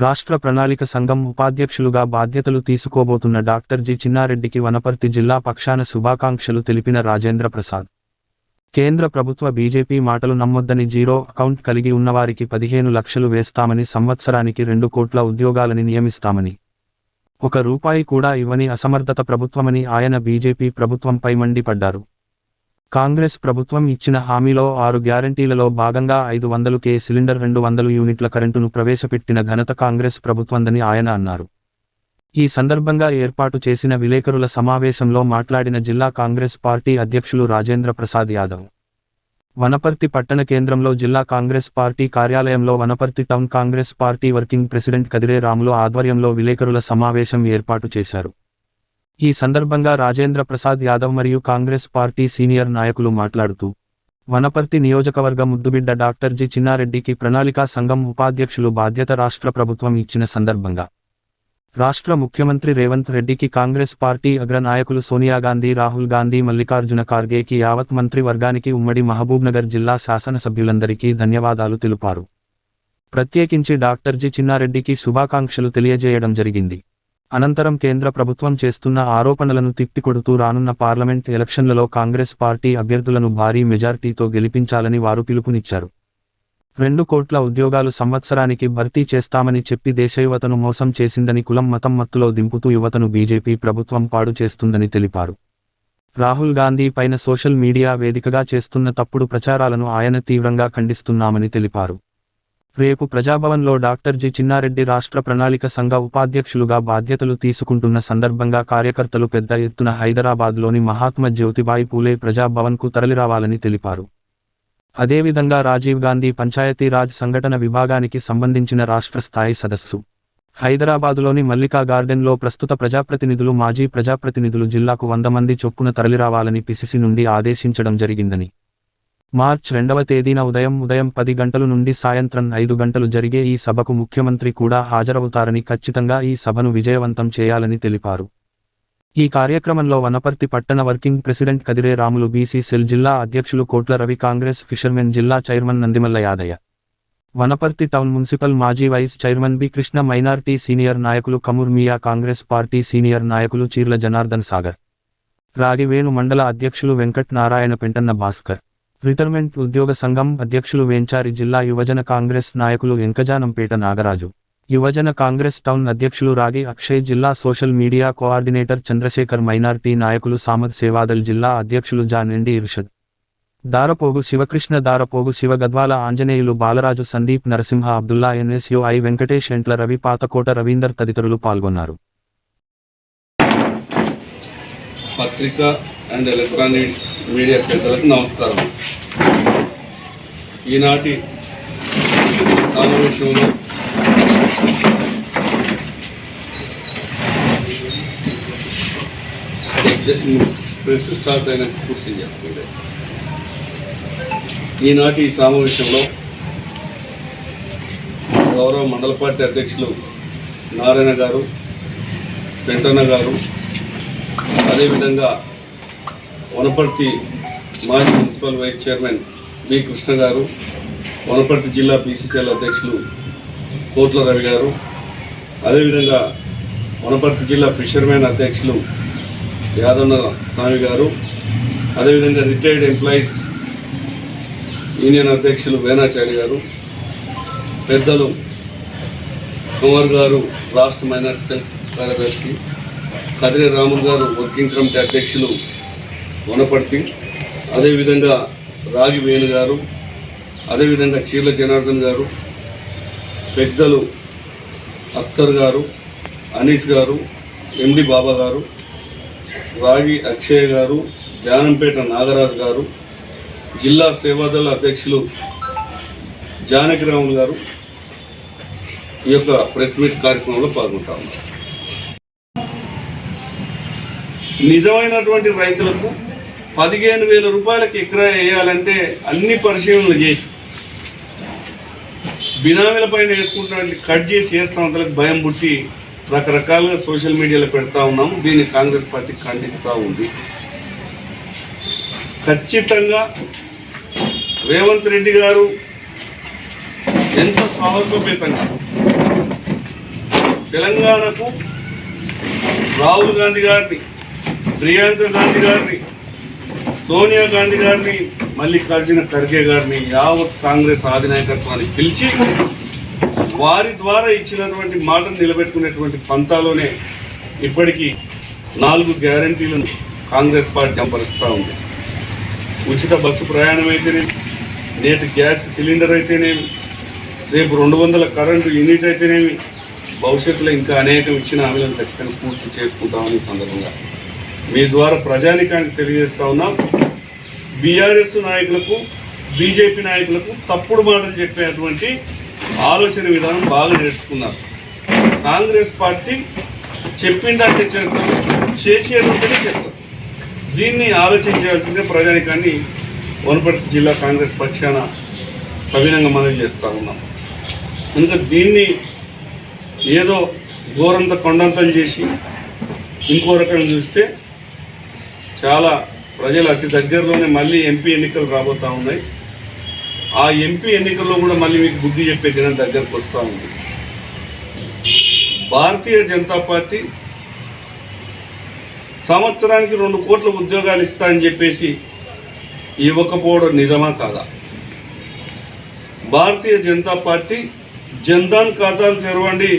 రాష్ట్ర ప్రణాళిక సంఘం ఉపాధ్యక్షులుగా బాధ్యతలు తీసుకోబోతున్న డాక్టర్ జి చిన్నారెడ్డికి వనపర్తి జిల్లా పక్షాన శుభాకాంక్షలు తెలిపిన రాజేంద్ర ప్రసాద్. కేంద్ర ప్రభుత్వ బీజేపీ మాటలు నమ్మొద్దని జీరో అకౌంట్ కలిగి ఉన్నవారికి పదిహేను లక్షలు వేస్తామని సంవత్సరానికి రెండు కోట్ల ఉద్యోగాలని నియమిస్తామని. ఒక రూపాయి కూడా ఇవ్వని అసమర్థత ప్రభుత్వమని ఆయన బీజేపీ ప్రభుత్వంపై మండిపడ్డారు. కాంగ్రెస్ ప్రభుత్వం ఇచ్చిన హామీలో ఆరు గ్యారంటీలలో భాగంగా ఐదు వందలు కే సిలిండర్ రెండు వందలు యూనిట్ల కరెంటును ప్రవేశపెట్టిన ఘనత కాంగ్రెస్ ప్రభుత్వందని ఆయన అన్నారు. ఈ సందర్భంగా ఏర్పాటు చేసిన విలేకరుల సమావేశంలో మాట్లాడిన జిల్లా కాంగ్రెస్ పార్టీ అధ్యక్షులు రాజేంద్ర ప్రసాద్ యాదవ్. వనపర్తి పట్టణ కేంద్రంలో జిల్లా కాంగ్రెస్ పార్టీ కార్యాలయంలో Wanaparthy town Congress party working president Kadire Ramulu ఆధ్వర్యంలో విలేకరుల సమావేశం ఏర్పాటు చేశారు. ఈ సందర్భంగా రాజేంద్ర ప్రసాద్ యాదవ్ మరియు కాంగ్రెస్ పార్టీ సీనియర్ నాయకులు మాట్లాడుతూ వనపర్తి నియోజకవర్గ ముద్దుబిడ్డ డాక్టర్ జి చిన్నారెడ్డికి ప్రణాళికా సంఘం ఉపాధ్యక్షులు బాధ్యత రాష్ట్ర ప్రభుత్వం ఇచ్చిన సందర్భంగా రాష్ట్ర ముఖ్యమంత్రి రేవంత్ రెడ్డికి కాంగ్రెస్ పార్టీ అగ్ర నాయకులు సోనియా గాంధీ రాహుల్ గాంధీ మల్లికార్జున ఖార్గేకి యావత్ మంత్రి వర్గానికి ఉమ్మడి మహబూబ్నగర్ జిల్లా శాసనసభ్యులందరికీ ధన్యవాదాలు తెలిపారు. ప్రత్యేకించి డాక్టర్ జి చిన్నారెడ్డికి శుభాకాంక్షలు తెలియజేయడం జరిగింది. అనంతరం కేంద్ర ప్రభుత్వం చేస్తున్న ఆరోపణలను తిప్పికొడుతూ రానున్న పార్లమెంట్ ఎలక్షన్లలో కాంగ్రెస్ పార్టీ అభ్యర్థులను భారీ మెజార్టీతో గెలిపించాలని వారు పిలుపునిచ్చారు. రెండు కోట్ల ఉద్యోగాలు సంవత్సరానికి భర్తీ చేస్తామని చెప్పి దేశయువతను మోసం చేసిందని కులం మతం మత్తులో దింపుతూ యువతను బీజేపీ ప్రభుత్వం పాడు చేస్తుందని తెలిపారు. రాహుల్ గాంధీ పైన సోషల్ మీడియా వేదికగా చేస్తున్న తప్పుడు ప్రచారాలను ఆయన తీవ్రంగా ఖండిస్తున్నామని తెలిపారు. రేపు ప్రజాభవన్లో డాక్టర్ జి. చిన్నారెడ్డి రాష్ట్ర ప్రణాళిక సంఘ ఉపాధ్యక్షులుగా బాధ్యతలు తీసుకుంటున్న సందర్భంగా కార్యకర్తలు పెద్ద ఎత్తున హైదరాబాద్లోని మహాత్మా జ్యోతిబాయి పూలే ప్రజాభవన్కు తరలిరావాలని తెలిపారు. అదేవిధంగా రాజీవ్ గాంధీ పంచాయతీరాజ్ సంఘటన విభాగానికి సంబంధించిన రాష్ట్ర స్థాయి సదస్సు. హైదరాబాదులోని మల్లికా గార్డెన్లో ప్రస్తుత ప్రజాప్రతినిధులు మాజీ ప్రజాప్రతినిధులు జిల్లాకు వంద మంది చొప్పున తరలిరావాలని పిసిసి నుండి ఆదేశించడం జరిగిందని మార్చ్ రెండవ తేదీన ఉదయం ఉదయం పది గంటలు నుండి సాయంత్రం ఐదు గంటలు జరిగే ఈ సభకు ముఖ్యమంత్రి కూడా హాజరవుతారని ఖచ్చితంగా ఈ సభను విజయవంతం చేయాలని తెలిపారు. ఈ కార్యక్రమంలో వనపర్తి పట్టణ working president Kadire Ramulu BC cell జిల్లా అధ్యక్షులు కోట్ల రవి కాంగ్రెస్ ఫిషర్మెన్ జిల్లా chairman Nandimalla Yadaiah. Wanaparthy town municipal మాజీ vice chairman B Krishna minority senior నాయకులు కమూర్ మియా కాంగ్రెస్ పార్టీ సీనియర్ నాయకులు చీర్ల జనార్దన్ సాగర్. రాగివేణు మండల అధ్యక్షులు వెంకట్ నారాయణ పెంటన్న భాస్కర్. రిటర్మెంట్ ఉద్యోగ సంఘం అధ్యక్షులు వేంచారి జిల్లా యువజన కాంగ్రెస్ నాయకులు ఎంకజానంపేట నాగరాజు. యువజన కాంగ్రెస్ టౌన్ అధ్యక్షులు రాగి అక్షయ్ జిల్లా social media coordinator Chandrashekar minority నాయకులు సామద్ సేవాదల్ జిల్లా అధ్యక్షులు Janendi Irshad. Darapogu Sivakrishna Darapogu Siva Gadwala Anjaneyulu Balaraju Sandeep Narasimha Abdullah N S U I Venkatesh Entla Ravi Pathakota Ravinder తదితరులు పాల్గొన్నారు. పత్రిక అండ్ ఎలక్ట్రానిక్ మీడియా పెద్దలకు నమస్కారం. ఈనాటి సమావేశంలో ప్రెస్ స్టార్ట్ అయిన పూర్తి చెప్పండి ఈనాటి ఈ సమావేశంలో గౌరవ మండల పార్టీ అధ్యక్షులు నారాయణ గారు పెంటన్న గారు అదేవిధంగా వనపర్తి మాజీ municipal vice chairman B Krishna గారు వనపర్తి జిల్లా బీసీసీఎల్ అధ్యక్షులు కోట్ల రవి గారు అదేవిధంగా వనపర్తి జిల్లా ఫిషర్మెన్ అధ్యక్షులు యాదన్న స్వామి గారు అదేవిధంగా రిటైర్డ్ ఎంప్లాయీస్ యూనియన్ అధ్యక్షులు వేణాచారి గారు పెద్దలు కుమార్ గారు రాష్ట్ర మైనార్టీ సెల్ కార్యదర్శి కదిరి రాములు గారు వర్కింగ్ కమిటీ అధ్యక్షులు వనపర్తి అదేవిధంగా రాగి వేణు గారు అదేవిధంగా చీర్ల జనార్దన్ గారు పెద్దలు అఖ్తర్ గారు అనీస్ గారు ఎండి బాబా గారు రాగి అక్షయ్ గారు జానంపేట నాగరాజు గారు జిల్లా సేవాదళ అధ్యక్షులు జానకిరాములు గారు ఈ యొక్క ప్రెస్ మీట్ కార్యక్రమంలో పాల్గొంటాము నిజమైనటువంటి రైతులకు పదిహేను వేల రూపాయలకి ఎకరా వేయాలంటే అన్ని పరిశీలనలు చేసి బినామీల పైన వేసుకుంటున్న కట్ చేసి వేస్తాం అంతలకు భయం పుట్టి రకరకాలుగా సోషల్ మీడియాలో పెడతా ఉన్నాము. దీన్ని కాంగ్రెస్ పార్టీ ఖండిస్తూ ఉంది. ఖచ్చితంగా రేవంత్ రెడ్డి గారు ఎంతో సాహసోపేతంగా తెలంగాణకు రాహుల్ గాంధీ గారిని ప్రియాంక గాంధీ గారిని సోనియా గాంధీ గారిని మల్లికార్జున ఖర్గే గారిని యావత్ కాంగ్రెస్ ఆధినాయకత్వాన్ని పిలిచి వారి ద్వారా ఇచ్చినటువంటి మాటను నిలబెట్టుకునేటువంటి పంతాలోనే ఇప్పటికీ నాలుగు గ్యారంటీలను కాంగ్రెస్ పార్టీ అమపరుస్తూ ఉంది. ఉచిత బస్సు ప్రయాణం అయితేనేమి నేటి గ్యాస్ సిలిండర్ అయితేనేమి రేపు రెండు వందల కరెంటు యూనిట్ అయితేనేమి భవిష్యత్తులో ఇంకా అనేకం ఇచ్చిన హామీలను ఖచ్చితంగా పూర్తి చేసుకుంటామని సందర్భంగా మీ ద్వారా ప్రజానికానికి తెలియజేస్తా ఉన్నాం బీఆర్ఎస్ నాయకులకు బీజేపీ నాయకులకు తప్పుడు మాటలు చెప్పేటువంటి ఆలోచన విధానం బాగా నేర్చుకున్నారు. కాంగ్రెస్ పార్టీ చెప్పిందంటే చేస్తారు చేసేదంటేనే చెప్తారు దీన్ని ఆలోచించాల్సిందే ప్రజానికాన్ని వనపర్తి జిల్లా కాంగ్రెస్ పక్షాన సవినంగా మనవి చేస్తూ ఉన్నాం. కనుక దీన్ని ఏదో ఘోరంత కొండంతలు చేసి ఇంకో రకంగా చూస్తే చాలా ప్రజలు అతి దగ్గరలోనే మళ్ళీ ఎంపీ ఎన్నికలు రాబోతూ ఉన్నాయి. ఆ ఎంపీ ఎన్నికల్లో కూడా మళ్ళీ మీకు బుద్ధి చెప్పే దినం దగ్గరకు వస్తూ ఉంది. భారతీయ జనతా పార్టీ సంవత్సరానికి రెండు కోట్ల ఉద్యోగాలు ఇస్తా అని చెప్పేసి ఇవ్వకపోవడం నిజమా కాదా? భారతీయ జనతా పార్టీ జన్ధన్ ఖాతాలు తెరవండి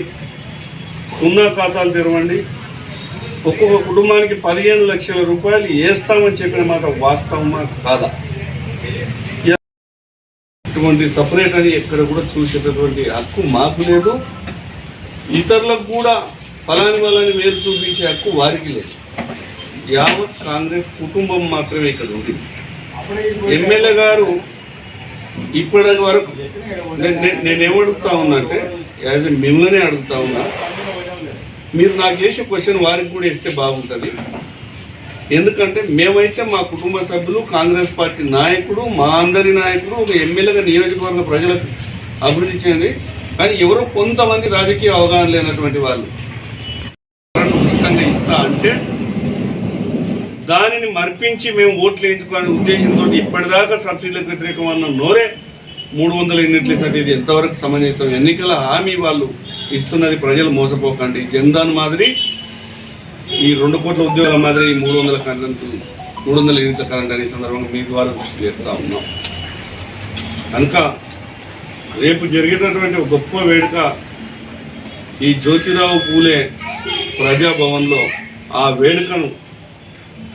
సున్నా ఖాతాలు తెరవండి ఒక్కొక్క కుటుంబానికి పదిహేను లక్షల రూపాయలు వేస్తామని చెప్పిన మాట వాస్తవమా కాదా? ఇటువంటి సపరేట్ అని ఎక్కడ కూడా చూసేటటువంటి హక్కు మాకు లేదు. ఇతరులకు కూడా ఫలాని వాళ్ళని వేరు చూపించే హక్కు వారికి లేదు. యావత్ కాంగ్రెస్ కుటుంబం మాత్రమే ఇక్కడ ఉంది. ఎమ్మెల్యే గారు ఇప్పటి వరకు నేను ఏమడుగుతా ఉన్నా అంటే యాజ్ ఎ మిమ్మల్ని అడుగుతా ఉన్నా మీరు నాకు చేసే క్వశ్చన్ వారికి కూడా ఇస్తే బాగుంటుంది. ఎందుకంటే మేమైతే మా కుటుంబ సభ్యులు కాంగ్రెస్ పార్టీ నాయకుడు మా అందరి నాయకుడు ఒక ఎమ్మెల్యేగా నియోజకవర్గ ప్రజలకు అభివృద్ధి చెంది కానీ ఎవరో కొంతమంది రాజకీయ అవగాహన లేనటువంటి వాళ్ళు. ఉచితంగా ఇస్తా అంటే దానిని మర్పించి మేము ఓట్లు వేయించుకోవాలనే ఉద్దేశంతో ఇప్పటిదాకా సబ్సిడీలకు వ్యతిరేకం అన్న నోరే మూడు వందల యూనిట్లు ఇస్తే ఇది ఎంతవరకు సమంజసం ఎన్నికల హామీ వాళ్ళు ఇస్తున్నది ప్రజలు మోసపోకండి. జన్ధన్ మాదిరి ఈ రెండు కోట్ల ఉద్యోగాల మాదిరి ఈ మూడు వందల కరెంటు మూడు వందల యూనిట్ల కరెంట్ అనే సందర్భంగా మీ ద్వారా దృష్టి చేస్తూ ఉన్నాం. కనుక రేపు జరిగినటువంటి ఒక గొప్ప వేడుక ఈ జ్యోతిరావు పూలే ప్రజాభవన్లో ఆ వేడుకను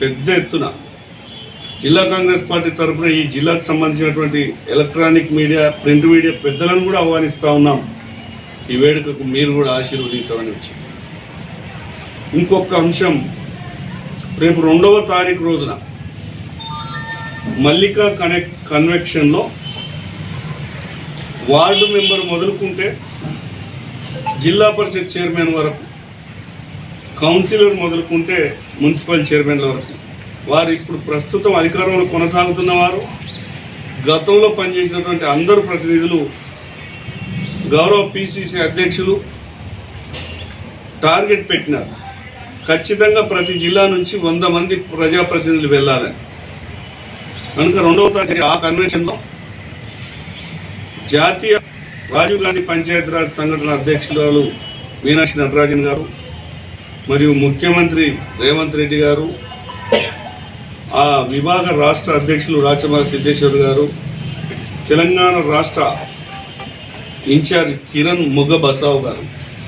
పెద్ద ఎత్తున జిల్లా కాంగ్రెస్ పార్టీ తరఫున ఈ జిల్లాకు సంబంధించినటువంటి ఎలక్ట్రానిక్ మీడియా ప్రింట్ మీడియా పెద్దలను కూడా ఆహ్వానిస్తూ ఉన్నాం. ఈ వేడుకకు మీరు కూడా ఆశీర్వదించమని వచ్చింది. ఇంకొక అంశం రేపు రెండవ తారీఖు రోజున మల్లికా కనెక్ట్ కన్వెక్షన్లో వార్డు మెంబర్ మొదలుకుంటే జిల్లా పరిషత్ చైర్మన్ వరకు కౌన్సిలర్ మొదలుకుంటే మున్సిపల్ చైర్మన్ల వరకు వారు ఇప్పుడు ప్రస్తుతం అధికారంలో కొనసాగుతున్న వారు గతంలో పనిచేసినటువంటి అందరు ప్రతినిధులు గౌరవ పిసిసి అధ్యక్షులు టార్గెట్ పెట్టినారు. ఖచ్చితంగా ప్రతి జిల్లా నుంచి వంద మంది ప్రజాప్రతినిధులు వెళ్ళాలని కనుక రెండవ తారీఖు ఆ కన్వెన్షన్లో జాతీయ రాజీవ్ గాంధీ పంచాయతీరాజ్ సంఘటన అధ్యక్షురాలు మీనాక్షి నటరాజన్ గారు మరియు ముఖ్యమంత్రి రేవంత్ రెడ్డి గారు ఆ విభాగ రాష్ట్ర అధ్యక్షులు రాచమల్లి సిద్ధేశ్వర్ గారు తెలంగాణ రాష్ట్ర ఇన్ఛార్జ్ కిరణ్ ముగ్గ బసావ్ గారు.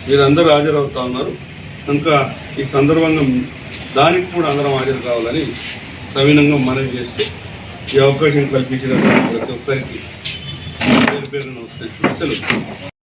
వీరందరూ హాజరవుతా ఉన్నారు. కనుక ఈ సందర్భంగా దానికి కూడా అందరం హాజరు కావాలని సవినంగా మనవి చేస్తూ ఈ అవకాశం కల్పించిన ప్రతి ఒక్కరికి పేరు పేరు సెలవు.